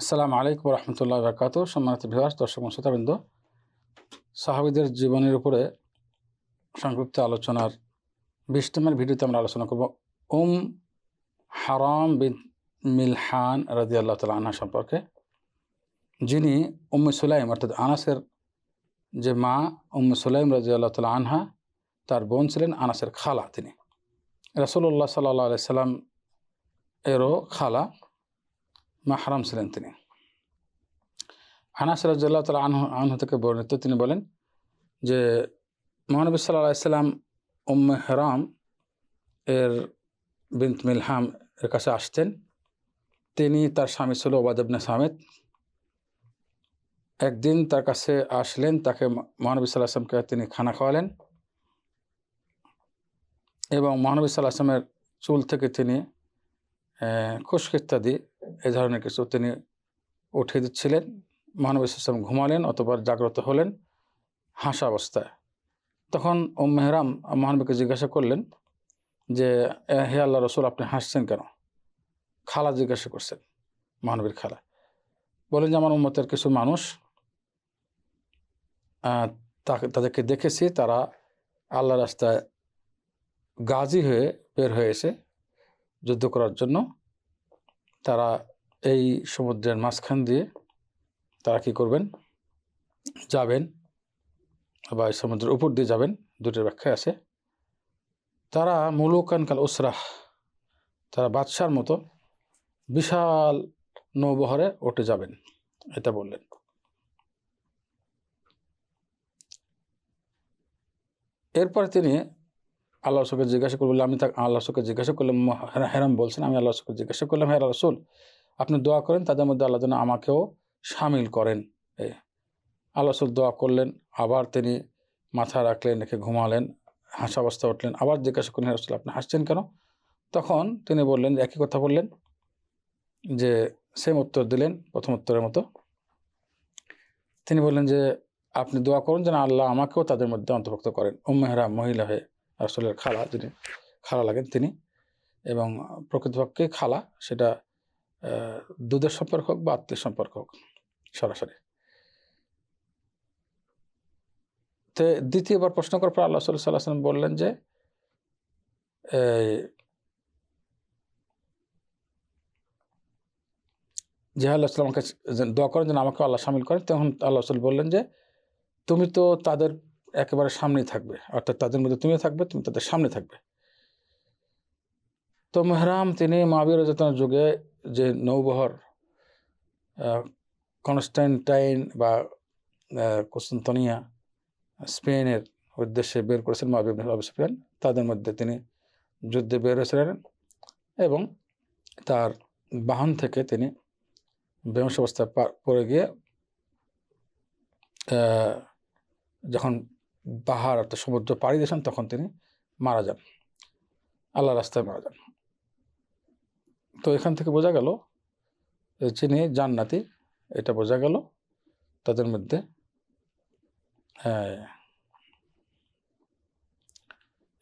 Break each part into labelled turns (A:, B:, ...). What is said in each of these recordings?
A: আসসালামু আলাইকুম রহমতুল্লাহ বরকাত সম্মানিত ভিওয়ার্স দর্শক শ্রোতাবৃন্দ, সাহাবিদের জীবনের উপরে সংক্ষিপ্ত আলোচনার বিশ নম্বর ভিডিওতে আমরা আলোচনা করব উম হারাম বিন মিলহান রাজি আল্লাহ তালা আনহা সম্পর্কে। যিনি উম্মে সুলাইম, অর্থাৎ আনাসের যে মা উম্মে সুলাইম রাজি আল্লাহ তালা আনহা, তার বোন ছিলেন আনাসের খালা তিনি। রসুল্লাহ সাল্লাহ সাল্লাম এরও খালা। মাহরাম ছিলেন তিনি। আনাস রাজ্লাহ তালা আনহু আনহু থেকে বর্ণিত তিনি বলেন যে, মহানবী সাল্লাহ সাল্লাম উম্মে হেরাম এর বিন্ত মিলহাম এর কাছে আসতেন। তিনি তার স্বামী ছিল ওবাদবনে সামেদ একদিন তার কাছে আসলেন, তাকে মহানবী সাল্লাহ আসলামকে তিনি খানা খাওয়ালেন এবং মহানবী সাল্লাহ আসলামের চুল থেকে তিনি খুশক ইত্যাদি এ ধরনের কিছু তিনি উঠিয়ে দিচ্ছিলেন মহানবী ইসলাম ঘুমালেন অতবার জাগ্রত হলেন হাসা অবস্থায়। তখন ও মেহরাম মহানবীকে জিজ্ঞাসা করলেন যে হে আল্লাহ রসুল, আপনি হাসছেন কেন? খালা জিজ্ঞাসা করছেন মহানবীর খালা। বলেন যে, আমার উম্মতের কিছু মানুষ তাকে তাদেরকে দেখেছি, তারা আল্লাহ রাস্তায় গাজী হয়ে বের হয়েছে যুদ্ধ করার জন্য তারা এই সমুদ্রের মাঝখান দিয়ে তারা কি করবেন? যাবেন বা সমুদ্রের উপর দিয়ে যাবেন দুটির ব্যাখ্যা আছে। তারা মুলুকানকাল উসরাহ, তারা বাদশার মতো বিশাল নৌবহরে উঠে যাবেন, এটা বললেন। এরপরে তিনি আল্লাহ রসুলকে জিজ্ঞাসা করব আমি তাকে আল্লাহ রসুলকে জিজ্ঞাসা করলাম হেরাম বলছেন, আমি আল্লাহ রসুলকে জিজ্ঞাসা করলাম হ্যাঁ রসুল, আপনি দোয়া করেন, তাদের মধ্যে আল্লাহ যেন আমাকেও সামিল করেন। আল্লাহ রসুল দোয়া করলেন, আবার তিনি মাথা রাখলেন, রেখে ঘুমালেন, হাসা অবস্থা উঠলেন, আবার জিজ্ঞাসা করলেন রসুল, আপনি হাসছেন কেন? তখন তিনি বললেন, একই কথা বললেন, যে সেম উত্তর দিলেন, প্রথম উত্তরের মতো। তিনি বললেন যে, আপনি দোয়া করুন যেন আল্লাহ আমাকেও তাদের মধ্যে অন্তর্ভুক্ত করেন। উম্মেহরা মহিলা হয়ে আসলের খালা যিনি, খালা লাগেন তিনি এবং প্রকৃতপক্ষে খালা সেটা দুধের সম্পর্ক হোক বা আত্মীয় সম্পর্ক হোক, সরাসরি। তো দ্বিতীয়বার প্রশ্ন করার পর আল্লাহ সাল্লাহ সাল্লাম বললেন যে যে আল্লাহ সাল্লামকে দোয়া করেন যেন আমাকে আল্লাহ সামিল করেন, তখন আল্লাহ সাল বললেন যে, তুমি তো তাদের একেবারে সামনেই থাকবে। অর্থাৎ তাদের মধ্যে তুমিও থাকবে, তুমি তাদের সামনে থাকবে। তো মেহরাম, তিনি মাবির রচনার যুগে যে নৌবহর কনস্ট্যান্টাইন বা কুস্তন্তনিয়া, স্পেনের উদ্দেশ্যে বের করেছেন মাবিব সুফিয়ান। তাদের মধ্যে তিনি যুদ্ধে বের হয়েছিলেন এবং তার বাহন থেকে তিনি বেমস অবস্থায় পড়ে গিয়ে যখন পাহাড় অর্থাৎ সমুদ্র পাড়ি দিয়েছেন, তখন তিনি মারা যান। আল্লাহ রাস্তায় মারা যান। তো এখান থেকে বোঝা গেল যিনি জান্নাতি, এটা বোঝা গেল তাদের মধ্যে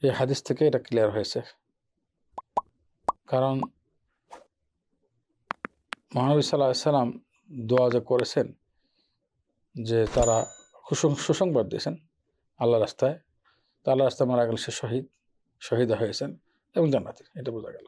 A: এই হাদিস থেকে এটা ক্লিয়ার হয়েছে। কারণ মহানবী সাল্লাহ সাল্লাম দোয়া যে করেছেন, যে তারা সুসংবাদ দিয়েছেন আল্লাহ রাস্তায়। তো আল্লাহ রাস্তায় মারা গেলে সে শহীদ শহীদ হয়েছেন এবং জান্নাতি এটা বোঝা গেল।